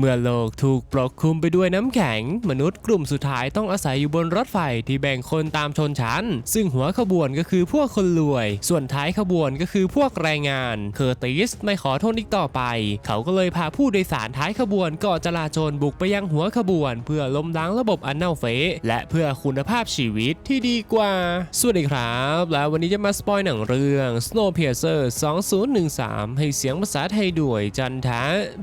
เมื่อโลกถูกปกคลุมไปด้วยน้ำแข็ง มนุษย์กลุ่มสุดท้ายต้องอาศัยอยู่บนรถไฟที่แบ่งคนตามชนชั้น ซึ่งหัวขบวนก็คือพวกคนรวย ส่วนท้ายขบวนก็คือพวกแรงงาน เคอร์ติสไม่ขอทนอีกต่อไป เขาก็เลยพาผู้โดยสารท้ายขบวนก่อจลาจลบุกไปยังหัวขบวน เพื่อล้มล้างระบบอันเน่าเฟะและเพื่อคุณภาพชีวิตที่ดีกว่าสวัสดีครับ แล้ววันนี้จะมาสปอยหนังเรื่อง Snowpiercer 2013 ให้เสียงภาษาไทยด้วยจันท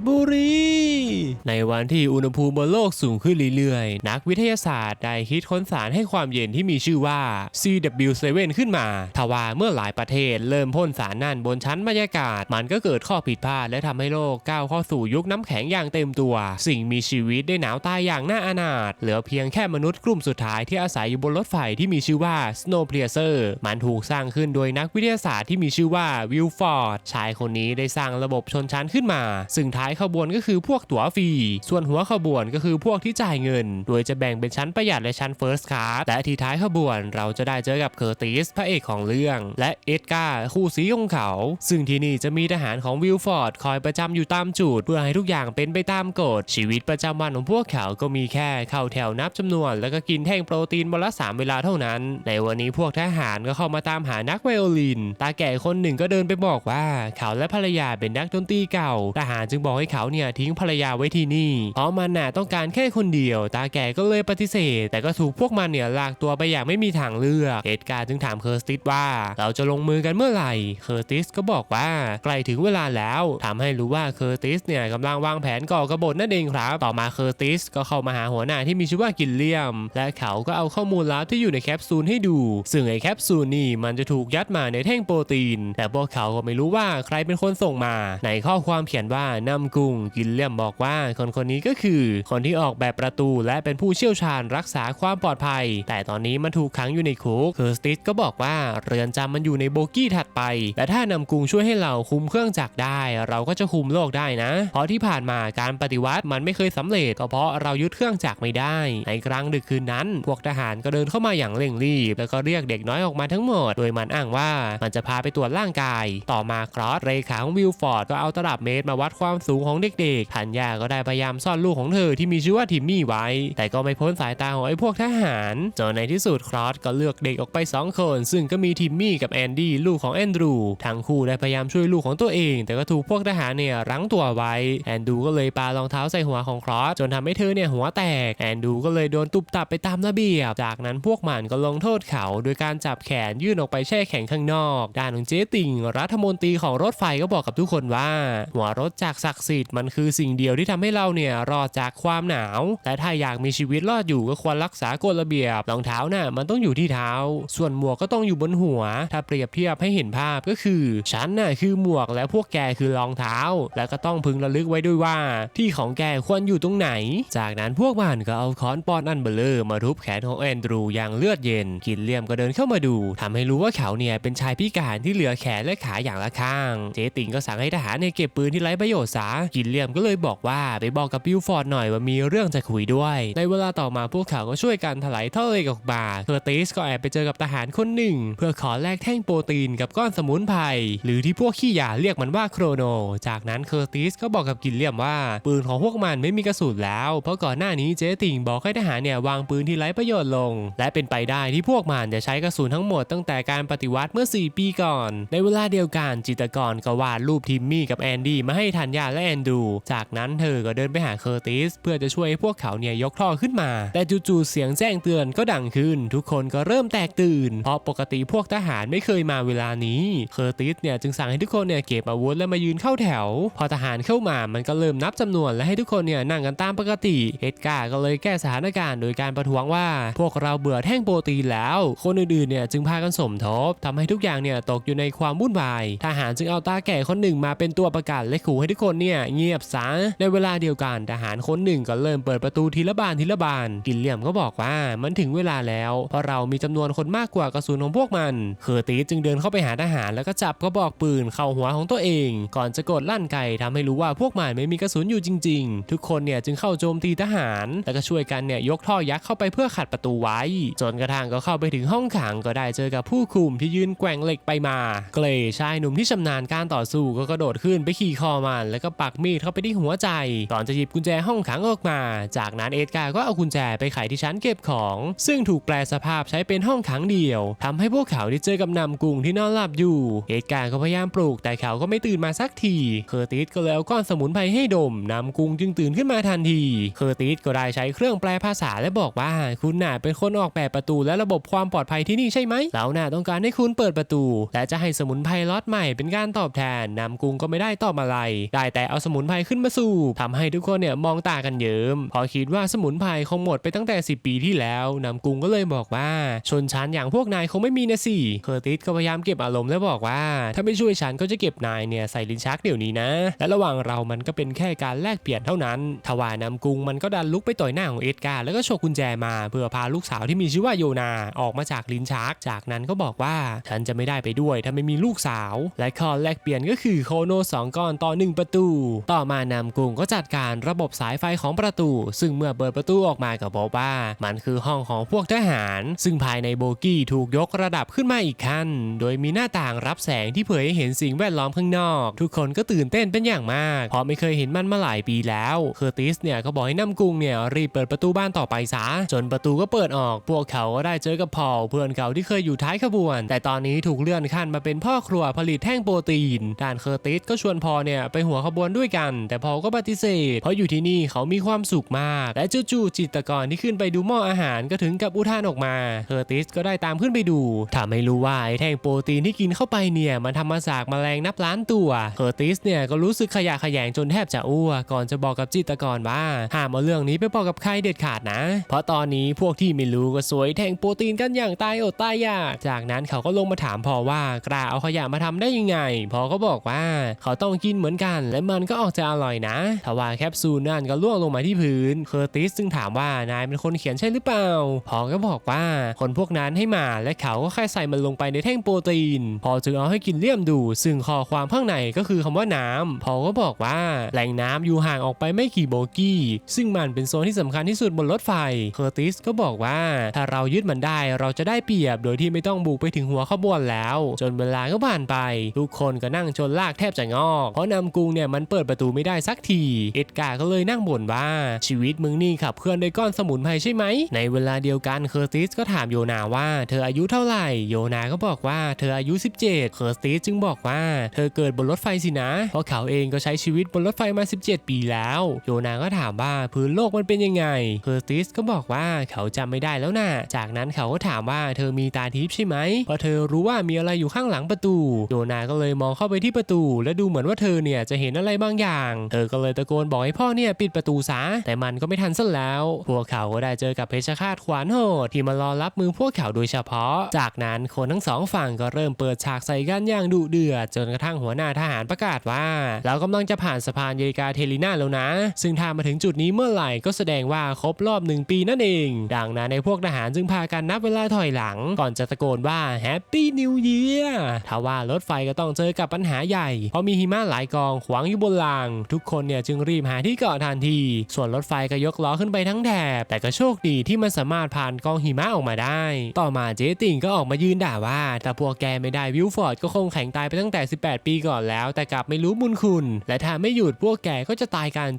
บุรีในวันที่อุณหภูมิบนโลกสูงขึ้นเรื่อยๆ นักวิทยาศาสตร์ได้คิดค้นสารให้ความเย็นที่มีชื่อว่า CW7 ขึ้นมา ทว่าเมื่อหลายประเทศเริ่มพ่นสารนั่นบนชั้นบรรยากาศ มันก็เกิดข้อผิดพลาดและทำให้โลกก้าวเข้าสู่ยุคน้ำแข็งอย่างเต็มตัว สิ่งมีชีวิตได้หนาวตายอย่างน่าอนาถ เหลือเพียงแค่มนุษย์กลุ่มสุดท้ายที่อาศัยอยู่บนรถไฟที่มีชื่อว่า Snowpiercer มันถูกสร้างขึ้นโดยนักวิทยาศาสตร์ที่มีชื่อว่าวิลฟอร์ด ชายคนนี้ได้สร้างระบบชนชั้นขึ้นมา ซึ่งท้ายขบวนก็คือพวกตั๋วฟรี ส่วนหัวขบวนก็คือพวกที่จ่ายเงิน โดยจะแบ่งเป็นชั้นประหยัดและชั้นเฟิร์สคลาสและที่ท้ายขบวนเราจะได้เจอกับเคอร์ติสพระเอกของเรื่อง และเอ็ดการ์คู่ซีของเขา ซึ่งที่นี่จะมีทหารของวิลฟอร์ดคอยประจำอยู่ตามจุดเพื่อให้ทุกอย่างเป็นไปตามกฎชีวิตประจำวันของพวกเขาก็มีแค่เข้าแถวนับจำนวน แล้วก็กินแท่งโปรตีนวันละสามเวลาเท่านั้น ในวันนี้พวกทหารก็เข้ามาตามหานักไวโอลิน ตาแก่คนหนึ่งก็เดินไปบอกว่า เขาและภรรยาเป็นนักดนตรีเก่าทหารจึงบอกให้เขาเนี่ยทิ้งภรรยาไว้ที่นี่เพราะมันน่ะต้องการแค่คนเดียว ตาแก่ก็เลยปฏิเสธ แต่ก็ถูกพวกมันเนี่ยลากตัวไปอย่างไม่มีทางเลือกเอ็ดการ์จึงถามเคอร์สติสว่า เราจะลงมือกันเมื่อไหร่เคอร์ติสก็บอกว่าใกล้ถึงเวลาแล้วทำให้รู้ว่าเคอร์ติสเนี่ยกำลังวางแผนก่อกบฏนั่นเองครับต่อมาเคอร์ติสก็เข้ามาหาหัวหน้าที่มีชื่อว่ากิลเลียม และเขาก็เอาข้อมูลลับที่อยู่ในแคปซูลให้ดู ซึ่งไอแคปซูลนี่มันจะถูกยัดมาในแท่งโปรตีน แต่พวกเขาก็ไม่รู้ว่าใครเป็นคนส่งมา ในข้อความเขียนว่านำกุ้งกิลเลียมบอกว่าคนคนนี้ก็คือ คนที่ออกแบบประตูและเป็นผู้เชี่ยวชาญรักษาความปลอดภัย แต่ตอนนี้มันถูกขังอยู่ในคุกเคอร์สติสก็บอกว่าเรือนจำมันอยู่ในโบกี้ถัดไป และถ้านำกุงช่วยให้เราคุมเครื่องจักรได้ เราก็จะคุมโลกได้นะ เพราะที่ผ่านมาการปฏิวัติมันไม่เคยสำเร็จก็เพราะเรายึดเครื่องจักรไม่ได้ ในกลางดึกคืนนั้น พวกทหารก็เดินเข้ามาอย่างเร่งรีบ แล้วก็เรียกเด็กน้อยออกมาทั้งหมด โดยมันอ้างว่ามันจะพาไปตรวจร่างกาย ต่อมาครอสเรขาของวิลฟอร์ดก็เอาตลับเมตรมาวัดความสูงของเด็กๆทันยาก็ได้พยายามซ่อนลูกของเธอที่มีชื่อว่าทิมมี่ไว้ แต่ก็ไม่พ้นสายตาของไอ้พวกทหารจนในที่สุดครอสก็เลือกเด็กออกไปสองคน ซึ่งก็มีทิมมี่กับแอนดี้ลูกของแอนดรูทั้งคู่ได้พยายามช่วยลูกของตัวเอง แต่ก็ถูกพวกทหารเนี่ยรั้งตัวไว้แอนดูก็เลยปารองเท้าใส่หัวของครอสจนทำให้เธอเนี่ยหัวแตกแอนดูก็เลยโดนตุบตับไปตามระเบียบ จากนั้นพวกมันก็ลงโทษเขา โดยการจับแขนยื่นออกไปแช่แข็งข้างนอก ด้านของเจ๊ติ่งรัฐมนตรีของรถไฟก็บอกกับทุกคนว่า หัวรถจากศักดิ์สิทธิ์มันคือสิ่งเดียวที่ทำให้เราเนี่ยรอดจากความหนาวและถ้าอยากมีชีวิตรอดอยู่ก็ควรรักษากฎระเบียบรองเท้าน่ะมันต้องอยู่ที่เท้า ส่วนหมวกก็ต้องอยู่บนหัว ถ้าเปรียบเทียบให้เห็นภาพก็คือฉันน่ะคือหมวกและพวกแกคือรองเท้า และก็ต้องพึงระลึกไว้ด้วยว่า ที่ของแกควรอยู่ตรงไหน จากนั้นพวกมันก็เอาค้อนปอนอันเบลเลอร์มาทุบแขนของแอนดรูอย่างเลือดเย็น กินเลียมก็เดินเข้ามาดูทำให้รู้ว่าเขาเนี่ยเป็นชายพิการที่เหลือแขนและขาอย่างละข้าง เจติงก็สั่งให้ทหารเนี่ยเก็บปืนที่ไร้ประโยชน์ซะกินเลียมก็เลยบอกว่าไปบอกกับบิลฟอร์ดหน่อยว่ามีเรื่องจะคุยด้วย ในเวลาต่อมาพวกเขาก็ช่วยกันถลายท่อเหล็กออกมาเคอร์ติสก็แอบไปเจอกับทหารคนหนึ่ง เพื่อขอแลกแท่งโปรตีนกับก้อนสมุนไพรหรือที่พวกขี้ยาเรียกมันว่าโครโน จากนั้นเคอร์ติสก็บอกกับกินเลียมว่า ปืนของพวกมันไม่มีกระสุนแล้ว เพราะก่อนหน้านี้เจติงบอกให้ทหารเนี่ยวางปืนที่ไร้ประโยชน์ลง และเป็นไปได้ที่พวกมันจะใช้กระสุนทั้งหมดตั้งแต่การปฏิวัติเมื่อ 4 ปีก่อน ในเวลาเดียวกันจิตรกรก็วาดรูปทิมมี่กับแอนดี้มาให้ทันยาและแอนดู จากนั้นเธอก็เดินไปหาเคอร์ติส เพื่อจะช่วยพวกเขาเนี่ยยกท่อขึ้นมา แต่จู่ๆเสียงแจ้งเตือนก็ดังขึ้น ทุกคนก็เริ่มแตกตื่น เพราะปกติพวกทหารไม่เคยมาเวลานี้เคอร์ติสเนี่ยจึงสั่งให้ทุกคนเนี่ยเก็บอาวุธและมายืนเข้าแถว พอทหารเข้ามามันก็เริ่มนับจำนวนและให้ทุกคนเนี่ยนั่งกันตามปกติเอ็ดการ์ก็เลยแก้สถานการณ์โดยการประท้วงว่า พวกเราเบื่อแท่งโปรตีนแล้ว คนอื่นๆเนี่ยจึงพากันสมทบทำให้ทุกอย่างเนี่ยตกอยู่ในความวุ่นวาย ทหารจึงเอาตาแก่คนหนึ่งมาเป็นตัวประกันและขู่ให้ทุกคนเนี่ยเงียบซะในเวลาเดียวกันทหารคนหนึ่งก็เริ่มเปิดประตูทีละบานทีละบานกินเหลี่ยมก็บอกว่ามันถึงเวลาแล้ว เพราะเรามีจำนวนคนมากกว่ากระสุนของพวกมันเคอร์ติสจึงเดินเข้าไปหาทหารแล้วก็จับกระบอกปืนเข้าหัวของตัวเอง ก่อนจะกดลั่นไกทำให้รู้ว่าพวกมันไม่มีกระสุนอยู่จริง ๆ ทุกคนเนี่ยจึงเข้าโจมตีทหาร แล้วก็ช่วยกันเนี่ยยกท่อยักษ์เข้าไปเพื่อขัดประตูไว้ จนกระทั่งก็เข้าไปถึงห้องขังก็ได้เจอกับผู้คุมที่ยืนแกว่งเหล็กไปมา เกรย์ชายหนุ่มที่ชำนาญการต่อสู้ก็กระโดดขึ้นไปขี่คอมัน แล้วก็ปักมีดเข้าไปที่หัวใจก่อนจะหยิบกุญแจห้องขังออกมา จากนั้นเอ็ดการ์ก็เอากุญแจไปไขที่ชั้นเก็บของ ซึ่งถูกแปลสภาพใช้เป็นห้องขังเดี่ยวทำให้พวกเขาได้เจอกับนำกุงที่นอนหลับอยู่ เอ็ดการ์ก็พยายามปลุกแต่เขาก็ไม่ตื่นมาสักที เคอร์ติสก็เลยเอาก้อนสมุนไพรให้ดมนำกุงจึงตื่นขึ้นมาทันที เคอร์ติสก็ได้ใช้เครื่องแปลภาษาและบอกว่าคุณน่ะเป็นคนออกแบบประตูและระบบความปลอดภัยที่นี่ใช่ไหมเราน่ะต้องการให้คุณเปิดประตู และจะให้สมุนไพรล็อตใหม่เป็นการตอบแทนนำกุงก็ไม่ได้ตอบอะไร ได้แต่เอาสมุนไพรขึ้นมาสู่ทำให้ทุกคนเนี่ยมองตากันเยิ้มพอคิดว่าสมุนไพรคงหมดไปตั้งแต่ 10 ปีที่แล้วนำกุงก็เลยบอกว่า ชนชั้นอย่างพวกนายคงไม่มีนะสิเคอร์ติสก็พยายามเก็บอารมณ์และบอกว่า ถ้าไม่ช่วยฉันก็จะเก็บนายเนี่ยใส่ลิ้นชักเดี๋ยวนี้นะ และระหว่างเรามันก็เป็นแค่การแลกเปลี่ยนเท่านั้นทว่านำกุงมันก็ดันลุกไปต่อยหน้าของเอ็ดการ์แล้วก็โชกกุญแจมาเพื่อพาลูกสาวที่มีชื่อว่าโยนาออกมาจากลิ้นชัก จากนั้นก็บอกว่าฉันจะไม่ได้ไปด้วยถ้าไม่มีลูกสาว และข้อแลกเปลี่ยนก็คือโคโนสองก้อนต่อหนึ่งประตู ต่อมานำกุงก็จัดการระบบสายไฟของประตู ซึ่งเมื่อเปิดประตูออกมาก็พบว่า มันคือห้องของพวกทหาร ซึ่งภายในโบกี้ถูกยกระดับขึ้นมาอีกขั้น โดยมีหน้าต่างรับแสงที่เผยให้เห็นสิ่งแวดล้อมข้างนอก ทุกคนก็ตื่นเต้นเป็นอย่างมาก เพราะไม่เคยเห็นมันมาหลายปีแล้วเคอร์ติสเนี่ยก็บอกให้น้ำกุงเนี่ยรีบเปิดประตูบ้านต่อไปซะจนประตูก็เปิดออก พวกเขาก็ได้เจอกับพอลเพื่อนเขาที่เคยอยู่ท้ายขบวน แต่ตอนนี้ถูกเลื่อนขั้นมาเป็นพ่อครัวผลิตแท่งโปรตีนด้านเคอร์ติสก็ชวนพอลเนี่ยไปหัวขบวนด้วยกัน แต่พอก็ปฏิเสธเพราะอยู่ที่นี่เขามีความสุขมาก และจู่ๆจิตกรที่ขึ้นไปดูหม้ออาหารก็ถึงกับอุทานออกมาเคอร์ติสก็ได้ตามขึ้นไปดูทำให้รู้ว่าไอ้แท่งโปรตีนที่กินเข้าไปเนี่ยมันทำมาจากแมลงนับล้านตัวเคอร์ติสเนี่ยก็รู้สึกขยะแขยงจนแทบจะอ้วกก่อนจะบอกกับจิตกรว่าห้ามเอาเรื่องนี้ไปบอกกับใครเด็ดขาดนะ เพราะตอนนี้พวกที่ไม่รู้ก็สวยแท่งโปรตีนกันอย่างตายอดตายอยากจากนั้นเขาก็ลงมาถามพอว่ากล้าเอาขยะมาทำได้ยังไงพอก็บอกว่าเขาต้องกินเหมือนกัน และมันก็ออกจะอร่อยนะทว่าแคปซูลนั่นก็ล่วงลงมาที่พื้น เคอร์ติสจึงถามว่านายเป็นคนเขียนใช่หรือเปล่า พอก็บอกว่าคนพวกนั้นให้มาและเขาก็แค่ใส่มันลงไปในแท่งโปรตีน พอจึงเอาให้กินเลี่ยมดู ซึ่งข้อความข้างในก็คือคำว่าน้ำพอก็บอกว่าแหล่งน้ำอยู่ห่างออกไปไม่กี่โบกี้ ซึ่งมันเป็นโซนที่สำคัญที่สุดบนรถไฟ เคอร์ติสก็บอกว่าถ้าเรายึดมันได้เราจะได้เปรียบโดยที่ไม่ต้องบุกไปถึงหัวขบวนแล้ว จนเวลาก็ผ่านไป ทุกคนก็นั่งชนลากแทบจะงอกเพราะนำกรุงเนี่ยมันเปิดประตูไม่ได้สักทีเอ็ดการ์ก็เลยนั่งบ่นว่าชีวิตมึงนี่ขับเคลื่อนด้วยก้อนสมุนไพรใช่ไหม ในเวลาเดียวกันเคอร์ติสก็ถามโยนาว่าเธออายุเท่าไหร่ โยนาก็บอกว่าเธออายุ 17 เคอร์ติสจึงบอกว่าเธอเกิดบนรถไฟสินะ เพราะเขาเองก็ใช้ชีวิตบนรถไฟมา 17 ปีแล้ว โยนาก็ถามว่าพื้นโลกมันเป็นยังไง เคอร์ติสก็บอกว่าเขาจำไม่ได้แล้วนะ่ะ จากนั้นเขาก็ถามว่าเธอมีตาทิพย์ใช่ไหมเพราะเธอรู้ว่ามีอะไรอยู่ข้างหลังประตู โยนาก็เลยมองเข้าไปที่ประตู และดูเหมือนว่าเธอเนี่ยจะเห็นอะไรบางอย่าง เธอก็เลยตะโกนบอกให้พ่อเนี่ยปิดประตูซะแต่มันก็ไม่ทันซะแล้ว พวกเขาก็ได้เจอกับเพชฌฆาตขวานโหดที่มารอรับมือพวกเขาโดยเฉพาะ จากนั้นคนทั้งสองฝั่งก็เริ่มเปิดฉากใส่กันอย่างดุเดือด จนกระทั่งหัวหน้าทหารประกาศว่า เรากำลังจะผ่านสะพานเยกาเทลิน่าแล้วนะ ซึ่งถ้ามาถึงจุดนี้เมื่อไหร่ก็แสดงว่าครบรอบหนึ่งปีนั่นเอง ดังนั้นในพวกทหารจึงพากันนับเวลาถอยหลัง ก่อนจะตะโกนว่าแฮปปี้นิวเยียร์ถ้าว่ารถไฟก็ต้องเจอกับปัญหาใหญ่เพราะมีหิมะหลายกองขวางอยู่บนราง ทุกคนเนี่ยจึงรีบหาที่เกาะทันที ส่วนรถไฟก็ยกล้อขึ้นไปทั้งแถบ แต่ก็โชคดีที่มันสามารถผ่านกองหิมะออกมาได้ ต่อมาเจติงก็ออกมายืนด่าว่าถ้าพวกแกไม่ได้วิลฟอร์ดก็คงแข็งตายไปตั้งแต่ 18 ปีก่อนแล้ว แต่กลับไม่รู้บุญคุณ และถ้าไม่หยุดพวกแกก็จะตายกัน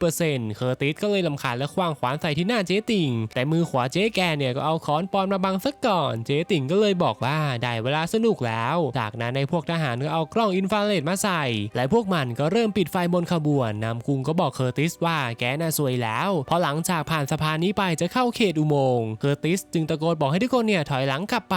74%เคอร์ติสก็เลยลำคาญและคว้างขวานใส่ที่หน้าเจติงแต่มือขวาเจ๊แกเนี่ยก็เอาค้อนปอนมาบังซะก่อน เจติงก็เลยบอกว่าได้เวลาสนุกแล้ว จากนั้นในพวกทหารก็เอากล้องอินฟราเรดมาใส่ และพวกมันก็เริ่มปิดไฟบนขบวนนำกุงก็บอกเคอร์ติสว่าแกน่าซวยแล้วเพราะหลังจากผ่านสะพานนี้ไปจะเข้าเขตอุโมงค์เคอร์ติสจึงตะโกนบอกให้ทุกคนเนี่ยถอยหลังกลับไป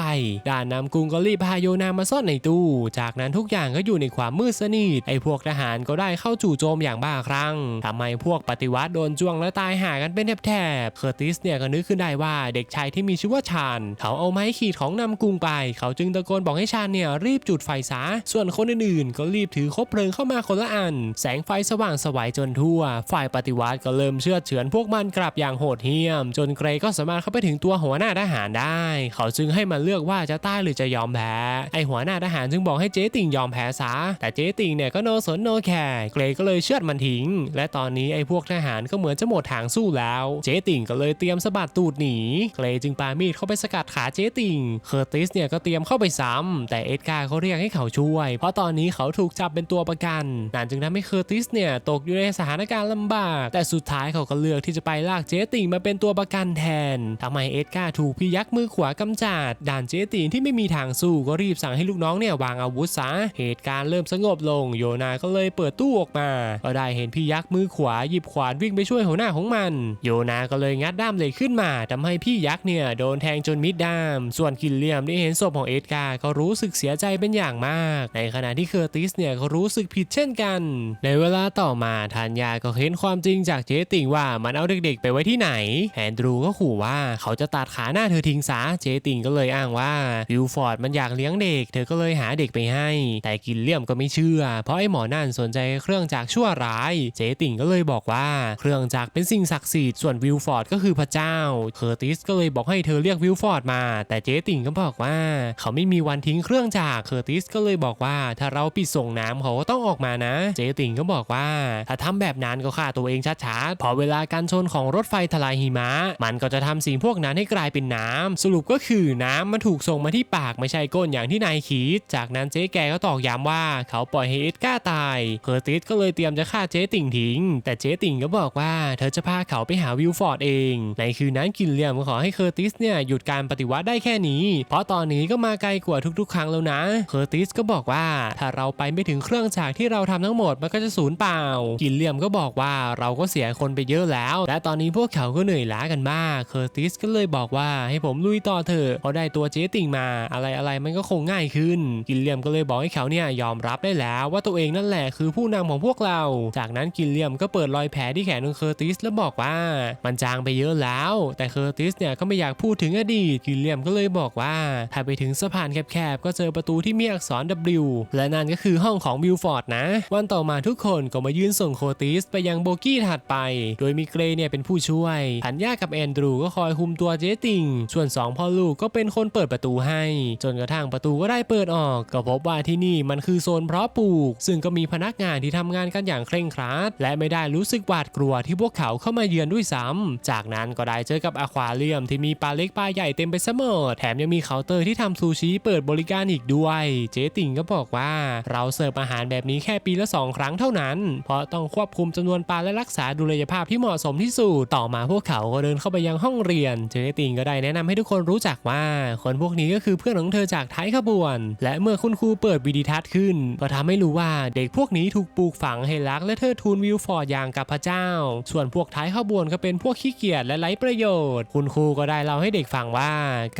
ด่านนำกุงก็รีบพาโยนามาซ่อนในตู้ จากนั้นทุกอย่างก็อยู่ในความมืดสนิทไอ้พวกทหารก็ได้เข้าจู่โจมอย่างบ้าคลั่งทำไมพวกปฏิวัติโดนจ้วงและตายหากันเป็นแถบๆเคอร์ติสเนี่ยก็นึกขึ้นได้ว่าเด็กชายที่มีชื่อว่าชาน เขาเอาไม้ขีดของนำกุงไป เขาจึงตะโกนบอกให้ชานเนี่ยรีบจุดไฟซะส่วนคนอื่นๆก็รีบถือคบเพลิงเข้ามาคนละอัน แสงไฟสว่างสวยจนทั่ว ฝ่ายปฏิวัติก็เริ่มเชื่อเฉือนพวกมันกลับอย่างโหดเหี้ยม จนเกรก็สามารถเข้าไปถึงตัวหัวหน้าทหารได้ เขาจึงให้มันเลือกว่าจะตายหรือจะยอมแพ้ ไอหัวหน้าทหารจึงบอกให้เจ๊ติ่งยอมแพ้ซะ แต่เจ๊ติ่งเนี่ยก็โนสนโนแคร์เกรก็เลยเชือดมันทิ้ง และตอนนี้ไอพวกทหารก็เหมือนจะหมดทางสู้แล้ว เจ๊ติ่งก็เลยเตรียมสะบัดตูดหนี เกรจึงปามีดเข้าไปสกัดขาเจ๊ติ่ง เคอร์ติสเนี่ยก็เตรียมเข้าไปซ้ำแต่เอ็ดการ์เขาเรียกให้เขาช่วย เพราะตอนนี้เขาถูกจับเป็นตัวประกันนั่นจึงทำให้เคอร์ติสเนี่ยตกอยู่ในสถานการณ์ลำบาก แต่สุดท้ายเขาก็เลือกที่จะไปลากเจติงมาเป็นตัวประกันแทนทำให้เอ็ดการ์ถูกพี่ยักษ์มือขวากำจัดด่านเจติงที่ไม่มีทางสู้ก็รีบสั่งให้ลูกน้องเนี่ยวางอาวุธซะเหตุการณ์เริ่มสงบลง โยนาก็เลยเปิดตู้ออกมา ก็ได้เห็นพี่ยักษ์มือขวาหยิบขวานวิ่งไปช่วยหัวหน้าของมัน โยนาก็เลยงัดด้ามเหล็กขึ้นมาทำให้พี่ยักษ์เนี่ยโดนแทงจนมิดด้าม ส่วนกิลเลียมได้เห็นศพของเอ็ดการ์ก็รู้สึกเสียใจเป็นอย่างมาก ในขณะที่เคอร์ติสเนี่ยก็รู้สึกผิดเช่นกัน ในเวลาต่อมาธัญญาก็เห็นความจริงจากเจ๊ติ่งว่ามันเอาเด็กๆ ไปไว้ที่ไหน แอนดรูก็ขู่ว่าเขาจะตัดขาหน้าเธอทิ้งซะ เจ๊ติ่งก็เลยอ้างว่าวิลฟอร์ดมันอยากเลี้ยงเด็ก เธอก็เลยหาเด็กไปให้ แต่กิลเลี่ยมก็ไม่เชื่อ เพราะไอ้หมอนั่นสนใจเครื่องจักรชั่วร้าย เจ๊ติ่งก็เลยบอกว่า เครื่องจักรเป็นสิ่งศักดิ์สิทธิ์ส่วนวิลฟอร์ดก็คือพระเจ้า เคอร์ติสก็เลยบอกให้เธอเรียกวิลฟอร์ดมา แต่เจ๊ติ่งก็บอกว่า เขาไม่มีวันทิ้งเครื่องจักร เคอร์ติสก็เลยบอกว่า ถ้าเราปิดส่งน้ำเขาก็ต้องออกมานะ เจ๊ติ่งก็บอกว่าถ้าทำแบบนั้นก็ฆ่าตัวเองชัดๆพอเวลาการชนของรถไฟทลายหิมะ มันก็จะทำสิ่งพวกนั้นให้กลายเป็นน้ำสรุปก็คือน้ำมันถูกส่งมาที่ปากไม่ใช่ก้นอย่างที่นายคิด จากนั้นเจ๊แกก็ตอกย้ำว่าเขาปล่อยให้เอ็ดก้าตายเคอร์ติสก็เลยเตรียมจะฆ่าเจ๊ติ่งทิ้ง แต่เจ๊ติ่งก็บอกว่าเธอจะพาเขาไปหาวิลฟอร์ดเอง ในคืนนั้นกินเลียมก็ขอให้เคอร์ติสเนี่ยหยุดการปฏิวัติได้แค่นี้ เพราะตอนนี้ก็มาไกลกว่าทุกๆ ครั้งแล้วนะ เคอร์ติสก็บอกว่าถ้าเราไปไม่ถึงเครื่องจักรที่เราทำทั้งหมดมันก็จะสูญเปล่ากินเลียมก็บอกว่าเราก็เสียคนไปเยอะแล้ว และตอนนี้พวกเขาก็เหนื่อยล้ากันมากเคอร์ติสก็เลยบอกว่าให้ผมลุยต่อเถอะพอได้ตัวเจติงมา อะไรอะไรมันก็คงง่ายขึ้น กินเลียมก็เลยบอกให้เขาเนี่ยยอมรับได้แล้วว่าตัวเองนั่นแหละคือผู้นำของพวกเรา จากนั้นกินเลียมก็เปิดรอยแผลที่แขนของเคอร์ติสแล้วบอกว่ามันจางไปเยอะแล้ว แต่เคอร์ติสเนี่ยก็ไม่อยากพูดถึงอดีตกินเลียมก็เลยบอกว่า ถ้าไปถึงสะพานแคบๆก็เจอประตูที่มีอักษร W และนั่นก็คือห้องของบิลฟอร์ดนะ วันต่อมาทุกคนก็มายืนส่งโคติสไปยังโบกี้ถัดไป โดยมีเกรย์เนี่ยเป็นผู้ช่วยธัญญากับแอนดรูก็คอยคุมตัวเจติง ส่วนสองพ่อลูกก็เป็นคนเปิดประตูให้ จนกระทั่งประตูก็ได้เปิดออก ก็พบว่าที่นี่มันคือโซนเพาะปลูก ซึ่งก็มีพนักงานที่ทำงานกันอย่างเคร่งครัด และไม่ได้รู้สึกหวาดกลัวที่พวกเขาเข้ามาเยือนด้วยซ้ำจากนั้นก็ได้เจอกับอควาเรียมที่มีปลาเล็กปลาใหญ่เต็มไปหมดแถมยังมีเคาน์เตอร์ที่ทำซูชิเปิดบริการอีกด้วย เจ๊ติ่งก็บอกว่าเราเสิร์ฟอาหารแบบนี้แค่ปีละสองครั้งเท่านั้น เพราะต้องควบคุมจำนวนปลาและรักษาดุลยภาพที่เหมาะสมที่สุดต่อมาพวกเขาก็เดินเข้าไปยังห้องเรียนเจ๊ติ่งก็ได้แนะนำให้ทุกคนรู้จักว่า คนพวกนี้ก็คือเพื่อนของเธอจากท้ายขบวน และเมื่อคุณครูเปิดวิดีทัศน์ขึ้น ก็ทำให้รู้ว่าเด็กพวกนี้ถูกปลูกฝังให้รักและเทิดทูนวิลฟอร์ดอย่างกับพระเจ้า ส่วนพวกท้ายขบวนก็เป็นพวกขี้เกียจและไร้ประโยชน์ คุณครูก็ได้เล่าให้เด็กฟังว่า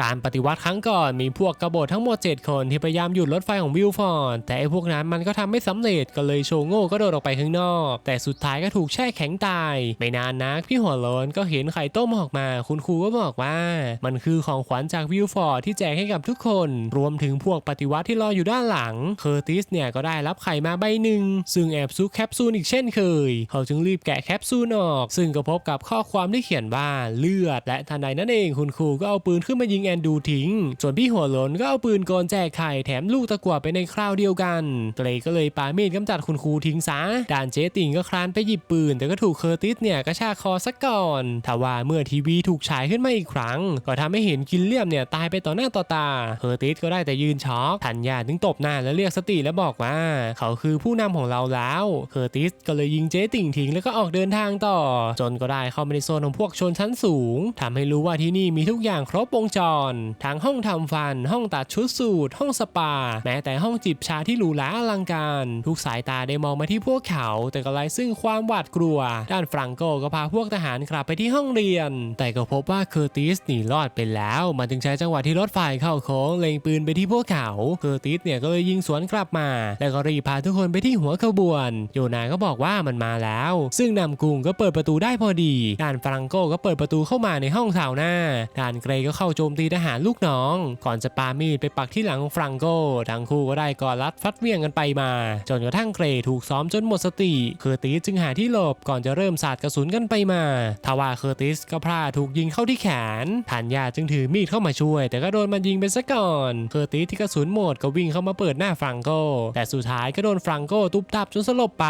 การปฏิวัติครั้งก่อนมีพวกกบฏทั้งหมด 7 คนที่พยายามหยุดรถไฟของวิลฟอร์ดแต่ไอ้พวกนั้นมันก็ทำไม่สำเร็จก็เลยโชว์โง่ก็โดดออกไปข้างนอกแต่สุดท้ายก็ถูกแช่แข็งตาย ไม่นานนักพี่หัวโล้นก็เห็นไข่ต้มออกมา คุณครูก็บอกว่า มันคือของขวัญจากวิลฟอร์ดที่แจกให้กับทุกคน รวมถึงพวกปฏิวัติที่รออยู่ด้านหลัง เคอร์ติสเนี่ยก็ได้รับไข่มาใบหนึ่ง ซึ่งแอบซุกแคปซูลอีกเช่นเคย เขาจึงรีบแกะแคปซูลออก ซึ่งก็พบกับข้อความที่เขียนว่าเลือด และทันใดนั้นเองคุณครูก็เอาปืนขึ้นมายิงแอนดูทิ้ง ส่วนพี่หัวโล้นก็เอาปืนกลแจกไข่แถมลูกตะกั่วไปในคราวเดียวกัน เกรย์ก็เลยปาเมีดกำจัดคุณครูทิ้งซะด่านเจติ่งก็คลานไปหยิบปืน แต่ก็ถูกเคอร์ติสเนี่ยกระชากคอซะก่อนทว่าเมื่อทีวีถูกฉายขึ้นมาอีกครั้ง ก็ทำให้เห็นกินเลียมเนี่ยตายไปต่อหน้าต่อตาเคอร์ติสก็ได้แต่ยืนช็อกทันยาถึงตบหน้าแล้วเรียกสติแล้วบอกว่า เขาคือผู้นำของเราแล้วเคอร์ติสก็เลยยิงเจ๊ติ่งทิ้งแล้วก็ออกเดินทางต่อ จนก็ได้เข้ามาในโซนของพวกชนชั้นสูงทำให้รู้ว่าที่นี่มีทุกอย่างครบวงจร ทั้งห้องทำฟัน ห้องตัดชุดสูทห้องสปา แม้แต่ห้องจิบชาที่หรูหราอลังการ ทุกสายตาได้มองมาที่พวกเขา แต่ก็ไรซึ่งความหวาดกลัว ด้านฟรังโกก็พาพวกทหารกลับไปที่ห้องเรียน แต่ก็พบว่าเคอร์ติสหนีรอดไปแล้ว มันจึงใช้จังหวะที่รถไฟเข้าโค้งเล็งปืนไปที่พวกเขา เคอร์ติสเนี่ยก็เลยยิงสวนกลับมา แล้วก็รีพาทุกคนไปที่หัวขบวน โยนาก็บอกว่ามันมาแล้ว ซึ่งนำกุงก็เปิดประตูได้พอดี ด้านฟรังโกก็เปิดประตูเข้ามาในห้องสาวหน้า ด้านเกรก็เข้าโจมตีทหารลูกน้อง ก่อนจะปามีดไปปักที่หลังของฟรังโก ทั้งคู่ก็ได้กอดรัดฟัดเวียงกันไปมา จนกระทั่งเกรถูกซ้อมจนหมดสติเคอร์ติสจึงหาที่หลบก่อนจะเริ่มสาดกระสุนกันไปมา ทว่าเคอร์ติสก็พลาดถูกยิงเข้าที่แขนทันยาจึงถือมีดเข้ามาช่วย แต่ก็โดนมันยิงไปซะก่อน เคอร์ติสที่กระสุนหมดก็วิ่งเข้ามาเปิดหน้าฟรังโก แต่สุดท้ายก็โดนฟรังโกตุบตับจนสลบไป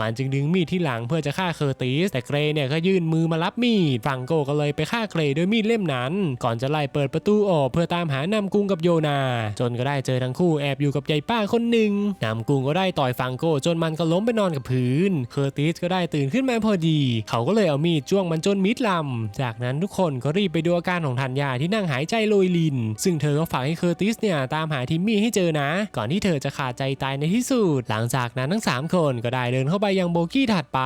มันจึงดึงมีดที่หลังเพื่อจะฆ่าเคอร์ติส แต่เกรย์เนี่ยก็ยื่นมือมารับมีด ฟรังโกก็เลยไปฆ่าเกรย์ด้วยมีดเล่มนั้น ก่อนจะไล่เปิดประตูออกเพื่อตามหานำกุงกับโยนา จนก็ได้เจอทั้งคู่แอบอยู่กับยายป้าคนหนึ่งนำกุงก็ได้ต่อยฟรังโกจนมันก็ล้มไปนอนกับพื้นเคอร์ติสก็ได้ตื่นขึ้นมาพอดี เขาก็เลยเอามีดจ้วงมันจนมิดลำ จากนั้นทุกคนก็รีบไปดูอาการของธัญญาที่นั่งหายใจโรยลิน ซึ่งเธอก็ฝากให้เคอร์ติสเนี่ยตามหาทิมมี่ให้เจอนะ ก่อนที่เธอจะขาดใจตายในที่สุด หลังจากนั้นทั้ง 3 คนก็ได้เดินเข้าไปยังโบกี้ถัดไป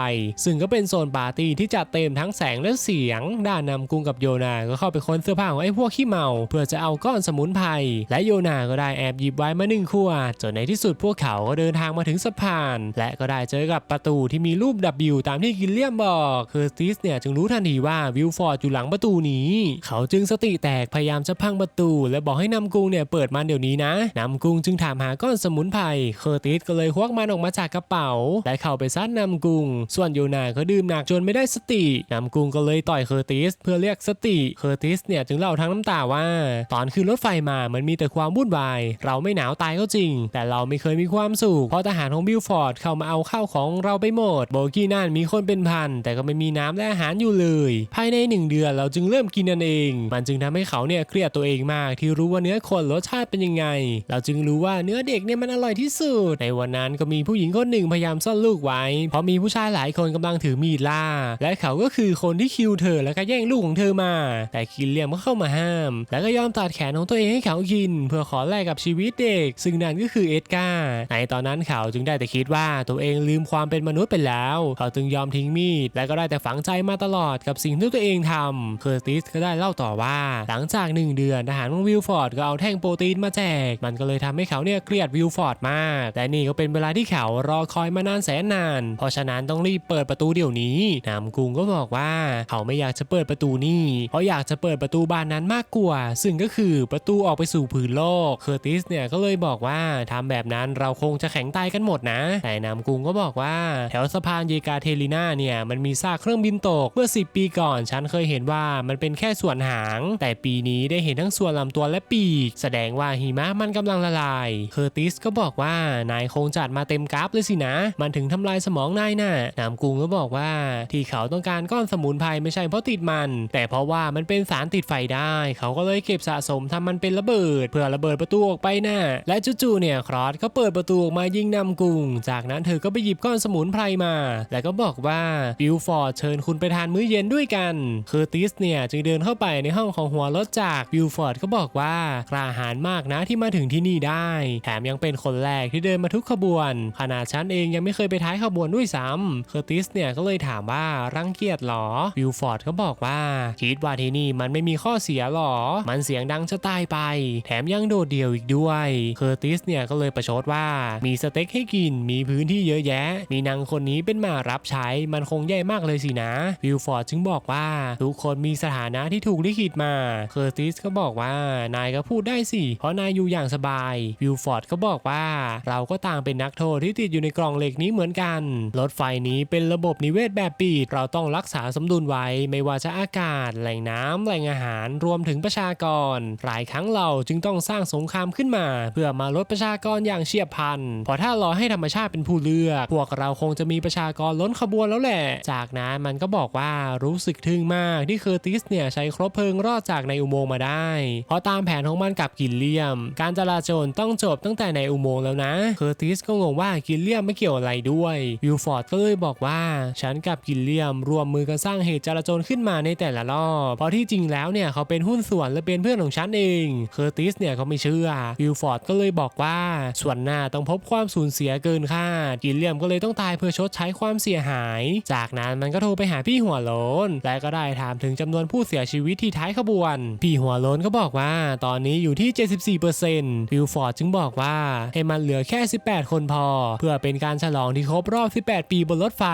ซึ่งก็เป็นโซนปาร์ตี้ที่จัดเต็มทั้งแสงและเสียง ด้านนำกุงกับโยนา ก็เข้าไปค้นเสื้อผ้าของไอ้พวกขี้เมา เพื่อจะเอาก้อนสมุนไพร และโยนาก็ได้แอบหยิบไว้มาหนึ่งขวด จนในที่สุดพวกเขาก็เดินทางมาถึงสะพาน และก็ได้เจอกับปประตูที่มีรูป W ตามที่กิลเลียมบอกเคอร์ติสเนี่ยจึงรู้ทันทีว่าวิลฟอร์ดอยู่หลังประตูนี้ เขาจึงสติแตกพยายามจะพังประตู และบอกให้นำกุงเนี่ยเปิดมันเดี๋ยวนี้นะนำกุงจึงถามหาก้อนสมุนไพรเคอร์ติสก็เลยควักมันออกมาจากกระเป๋าและเข้าไปซัดนำกุง ส่วนโยนาก็ดื่มหนักจนไม่ได้สตินำกุงก็เลยต่อยเคอร์ติสเพื่อเรียกสติเคอร์ติสเนี่ยจึงเล่าทั้งน้ำตาว่า ตอนขึ้นรถไฟมามันมีแต่ความวุ่นวาย เราไม่หนาวตายก็จริง แต่เราไม่เคยมีความสุขเพราะทหารของบิลฟอร์ดเข้ามาเอาข้าวของเราไปหมด โบกี้นั่นมีคนเป็นพัน แต่ก็ไม่มีน้ำและอาหารอยู่เลย ภายในหนึ่งเดือนเราจึงเริ่มกินนั่นเอง มันจึงทำให้เขาเนี่ยเครียดตัวเองมากที่รู้ว่าเนื้อคนรสชาติเป็นยังไง เราจึงรู้ว่าเนื้อเด็กเนี่ยมันอร่อยที่สุด ในวันนั้นก็มีผู้หญิงคนหนึ่งพยายามซ่อนลูกไว้ เพราะมีผู้ชายหลายคนกำลังถือมีดล่า และเขาก็คือคนที่คิวเธอแล้วก็แย่งลูกของเธอมา แต่กินเลียมก็เข้ามาห้าม แล้วก็ยอมตัดแขนของตัวเองให้เขากิน เพื่อขอแลกกับชีวิตเด็ก ซึ่งนั่นก็คือเอ็ดการ์ในตอนนั้นเขาจึงได้แต่คิดว่าตัวเองลืมความเป็นเป็นมนุษย์ไปแล้ว เขาจึงยอมทิ้งมีด และก็ได้แต่ฝังใจมาตลอดกับสิ่งที่ตัวเองทำเคอร์ติสก็ได้เล่าต่อว่า หลังจากหนึ่งเดือนทหารของวิลฟอร์ดก็เอาแท่งโปรตีนมาแจก มันก็เลยทำให้เขาเนี่ยเครียดวิลฟอร์ดมาก แต่นี่ก็เป็นเวลาที่เขารอคอยมานานแสนนาน เพราะฉะนั้นต้องรีบเปิดประตูเดี๋ยวนี้นามกุงก็บอกว่า เขาไม่อยากจะเปิดประตูนี่ เพราะอยากจะเปิดประตูบานนั้นมากกว่า ซึ่งก็คือประตูออกไปสู่ผืนโลก เคอร์ติสเนี่ยก็เลยบอกว่าทำแบบนั้นเราคงจะแข็งตายกันหมดนะ แต่นามกุงก็บอกว่าแถวสะพานเยกาเทลิน่าเนี่ยมันมีซากเครื่องบินตกเมื่อ 10 ปีก่อน ฉันเคยเห็นว่ามันเป็นแค่ส่วนหาง แต่ปีนี้ได้เห็นทั้งส่วนลำตัวและปีก แสดงว่าหิมะมันกำลังละลาย เคอร์ติสก็บอกว่านายคงจัดมาเต็มกราฟเลยสินะ มันถึงทำลายสมองนายน่ะนามกุงก็บอกว่า ที่เขาต้องการก้อนสมุนไพรไม่ใช่เพราะติดมัน แต่เพราะว่ามันเป็นสารติดไฟได้ เขาก็เลยเก็บสะสมทำมันเป็นระเบิด เพื่อระเบิดประตูออกไปน่ะและจู่ๆเนี่ยครอสก็เปิดประตูออกมายิงนำกุง จากนั้นเธอก็ไปหยิบก้อนสมุนไพรมา แล้วก็บอกว่าบิลฟอร์ดเชิญคุณไปทานมื้อเย็นด้วยกัน เคอร์ติสเนี่ยจึงเดินเข้าไปในห้องของหัวรถจากบิลฟอร์ดก็บอกว่ากล้าหาญมากนะที่มาถึงที่นี่ได้ แถมยังเป็นคนแรกที่เดินมาทุกขบวน ขนาดฉันเองยังไม่เคยไปท้ายขบวนด้วยซ้ำเคอร์ติสเนี่ยก็เลยถามว่ารังเกียจหรอบิลฟอร์ดก็บอกว่าคิดว่าที่นี่มันไม่มีข้อเสียหรอ มันเสียงดังจะตายไป แถมยังโดดเดี่ยวอีกด้วย เคอร์ติสเนี่ยก็เลยประชดว่ามีสเต็กให้กินมีพื้นที่เยอะแยะ มีนางคนนี้เป็นมารับใช้มันคงแย่มากเลยสินะวิลฟอร์ดจึงบอกว่า ทุกคนมีสถานะที่ถูกลิขิตมาเคอร์ติสก็บอกว่านายก็พูดได้สิ เพราะนายอยู่อย่างสบายวิลฟอร์ดก็บอกว่า เราก็ต่างเป็นนักโทษที่ติดอยู่ในกล่องเหล็กนี้เหมือนกัน รถไฟนี้เป็นระบบนิเวศแบบปิดเราต้องรักษาสมดุลไว้ ไม่ว่าจะอากาศ แหล่งน้ำแหล่งอาหารรวมถึงประชากร หลายครั้งเราจึงต้องสร้างสงครามขึ้นมา เพื่อมาลดประชากรอย่างเฉียบพลันเพราะถ้ารอให้ธรรมชาติเป็นผู้เลือก พวกเราคงจะมีประชากรล้นขบวนแล้วแหละ จากนั้นมันก็บอกว่ารู้สึกทึ่งมากที่เคอร์ติสเนี่ยใช้ครบเพลิงรอดจากในอุโมงค์มาได้ เพราะตามแผนของมันกับกิลเลียม การจราจรต้องจบตั้งแต่ในอุโมงค์แล้วนะ เคอร์ติสก็งงว่ากิลเลียมไม่เกี่ยวอะไรด้วยวิลฟอร์ดก็เลยบอกว่าฉันกับกิลเลียมรวมมือกันสร้างเหตุจราจรขึ้นมาในแต่ละรอบเพราะที่จริงแล้วเนี่ยเขาเป็นหุ้นส่วนและเป็นเพื่อนของฉันเอง เคอร์ติสเนี่ยเขาไม่เชื่อวิลฟอร์ดก็เลยบอกว่าส่วนหน้าต้องพบความสูญเสียเกินคาดกิลเลียมก็เลยต้องตายเพื่อชดใช้ความเสียหาย จากนั้นมันก็โทรไปหาพี่หัวโลนและก็ได้ถามถึงจำนวนผู้เสียชีวิตที่ท้ายขบวน พี่หัวโลนก็บอกว่า ตอนนี้อยู่ที่ 74%วิลฟอร์ดจึงบอกว่าให้มันเหลือแค่ 18 คนพอ เพื่อเป็นการฉลองที่ครบรอบ 18 ปีบนรถไฟ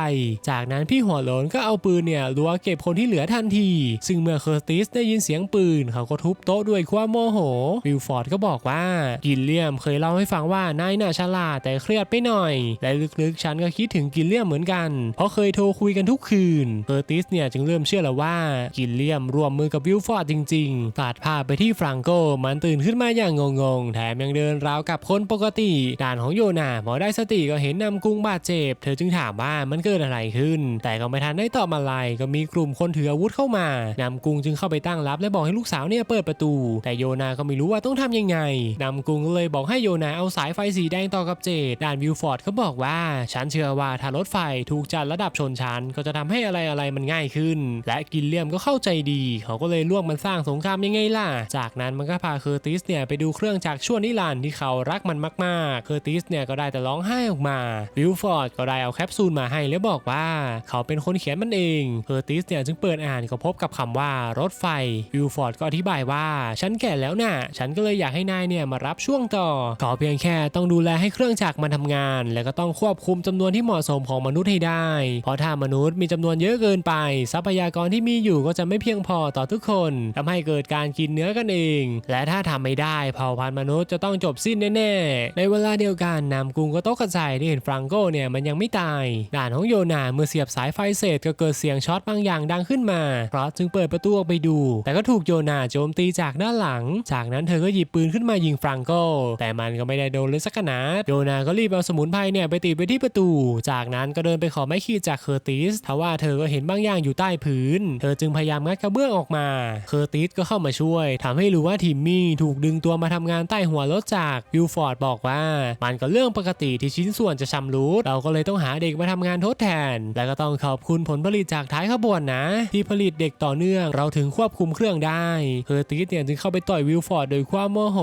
จากนั้นพี่หัวโลนก็เอาปืนเนี่ยรัวเก็บคนที่เหลือทันที ซึ่งเมื่อเคอร์ติสได้ยินเสียงปืน เขาก็ทุบโต๊ะด้วยความโมโห วิลฟอร์ดก็บอกว่ากิลเลียมเคยเล่าให้ฟังว่านายน่าฉลาดแต่เครียดไปหน่อย และลึกๆฉันก็คิดถึงกิลเลียมเหมือนกัน เพราะเคยโทรคุยกันทุกคืนเคอร์ติสเนี่ยจึงเริ่มเชื่อแล้วว่ากิลเลียมร่วมมือกับวิลฟอร์ดจริงๆตัดภาพไปที่ฟรังโกมันตื่นขึ้นมาอย่างงงๆ แถมยังเดินราวกับคนปกติ ด่านของโยนาพอได้สติก็เห็นนำกุ้งบาดเจ็บ เธอจึงถามว่ามันเกิดอะไรขึ้น แต่ก็ไม่ทันได้ตอบอะไรก็มีกลุ่มคนถืออาวุธเข้ามานำกุ้งจึงเข้าไปตั้งรับและบอกให้ลูกสาวเนี่ยเปิดประตู แต่โยนาก็ไม่รู้ว่าต้องทำยังไงนำกุ้งเลยบอกให้โยนาเอาสายไฟสีแดงต่อกับเจดด่านวิลฟอร์ดเขาบอกว่าฉันเชื่อว่าถ้ารถไฟถูกจัดระดับชนชั้น ก็จะทำให้อะไรอะไรมันง่ายขึ้น และกิลเลียมก็เข้าใจดี เขาก็เลยร่วมมันสร้างสงครามยังไงล่ะ จากนั้นมันก็พาเคอร์ติสเนี่ยไปดูเครื่องจักรชั่วนิรันด์ที่เขารักมันมากๆ เคอร์ติสเนี่ยก็ได้แต่ร้องไห้ออกมาวิลฟอร์ดก็ได้เอาแคปซูลมาให้แล้วบอกว่า เขาเป็นคนเขียนมันเองเคอร์ติสเนี่ยจึงเปิดอ่านก็พบกับคำว่ารถไฟวิลฟอร์ดก็อธิบายว่า ฉันแก่แล้วน่ะ ฉันก็เลยอยากให้นายเนี่ยมารับช่วงต่อขอเพียงแค่ต้องดูแลให้เครื่องจักรมันทำงาน และก็ต้องควบคุมจำนวนที่เหมาะสมของมนุษย์ให้ได้ เพราะถ้ามนุษย์มีจำนวนเยอะเกินไป ทรัพยากรที่มีอยู่ก็จะไม่เพียงพอต่อทุกคนทำให้เกิดการกินเนื้อกันเอง และถ้าทำไม่ได้เผ่าพันธุ์มนุษย์จะต้องจบสิ้นแน่ๆ ในเวลาเดียวกันนามกรุงก็ตกกระจายที่เห็นฟรังโกเนี่ยมันยังไม่ตาย ด่านของโยนาเมื่อเสียบสายไฟเสร็จก็เกิดเสียงช็อตบางอย่างดังขึ้นมา เพราะจึงเปิดประตูออกไปดู แต่ก็ถูกโยนาโจมตีจากด้านหลัง จากนั้นเธอก็หยิบปืนขึ้นมายิงฟรังโกแต่มันก็ไม่ได้โดนเลยสักนัดโยนาก็รีบเอาสมุนไพรเนี่ยไปติดไว้ที่ประตูจากนั้นก็เดินไปขอไม้ขีดจากเคอร์ติสทว่าเธอก็เห็นบางอย่างอยู่ใต้พื้น เธอจึงพยายามงัดกระเบื้องออกมา เคอร์ติสก็เข้ามาช่วยทำให้รู้ว่าทิมมี่ถูกดึงตัวมาทำงานใต้หัวรถจาก วิลฟอร์ดบอกว่า มันก็เรื่องปกติที่ชิ้นส่วนจะชำรุด เราก็เลยต้องหาเด็กมาทำงานทดแทน และก็ต้องขอบคุณผลผลิตจากท้ายขบวนนะ ที่ผลิตเด็กต่อเนื่อง เราถึงควบคุมเครื่องได้ เคอร์ติสเนี่ยจึงเข้าไปต่อยวิลฟอร์ดโดยความโมโห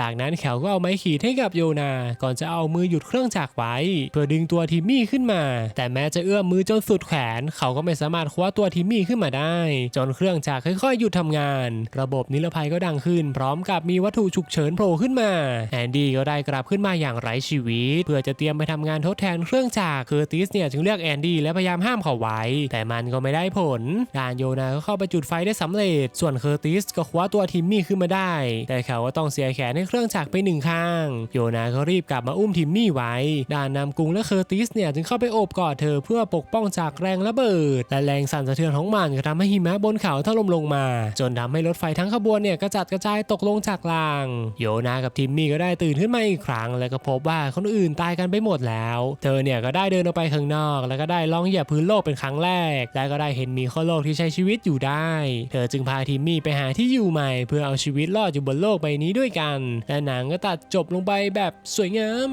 จากนั้นแขวก็เอาไม้ขีดให้กับโยนา ก่อนจะเอามือหยุดเครื่องจักรไว้ เพื่อดึงตัวทิิมมี่ขึ้นมา แต่แม้จะเอื้อมมือจนสุดแขน เขาก็ไม่สามารถคว้าตัวทิมมี่ขึ้นมาได้ จนเครื่องจักรค่อยๆหยุดทำงาน ระบบนิรภัยก็ดังขึ้น พร้อมกับมีวัตถุฉุกเฉินโผล่ขึ้นมาแอนดี้ก็ได้กลับขึ้นมาอย่างไร้ชีวิต เพื่อจะเตรียมไปทำงานทดแทนเครื่องจักรเคอร์ติสเนี่ยจึงเรียกแอนดี้และพยายามห้ามเขาไว้ แต่มันก็ไม่ได้ผลดานโยนาก็เข้าไปจุดไฟได้สำเร็จ ส่วนเคอร์ติสก็คว้าตัวทิมมี่ขึ้นมาได้ แต่เขาก็ต้องเสียแขนให้เครื่องจักรไปหนึ่งข้าง โยนาก็รีบกลับมาอุ้มทิมมี่ไว้ดานนำกรุงและเคอร์ติสเนี่ยจึงเข้าไปโอบกอดเธอเพื่อปกป้องจากแรงระเบิด และแรงสั่นสะเทือนของมันก็ทำให้หิมะบนเขาถล่มลงมา จนทำให้รถไฟทั้งขบวนเนี่ยกระจัดกระจายตกลงจากราง โยนากับทิมมี่ก็ได้ตื่นขึ้นมาอีกครั้ง แล้วก็พบว่าคนอื่นตายกันไปหมดแล้ว เธอเนี่ยก็ได้เดินออกไปข้างนอก แล้วก็ได้ลองเหยียบพื้นโลกเป็นครั้งแรก และก็ได้เห็นมีข้อโลกที่ใช้ชีวิตอยู่ได้ เธอจึงพาทิมมี่ไปหาที่อยู่ใหม่ เพื่อเอาชีวิตรอดอยู่บนโลกใบนี้ด้วยกัน และหนังก็ตัดจบลงไปแบบสวยงาม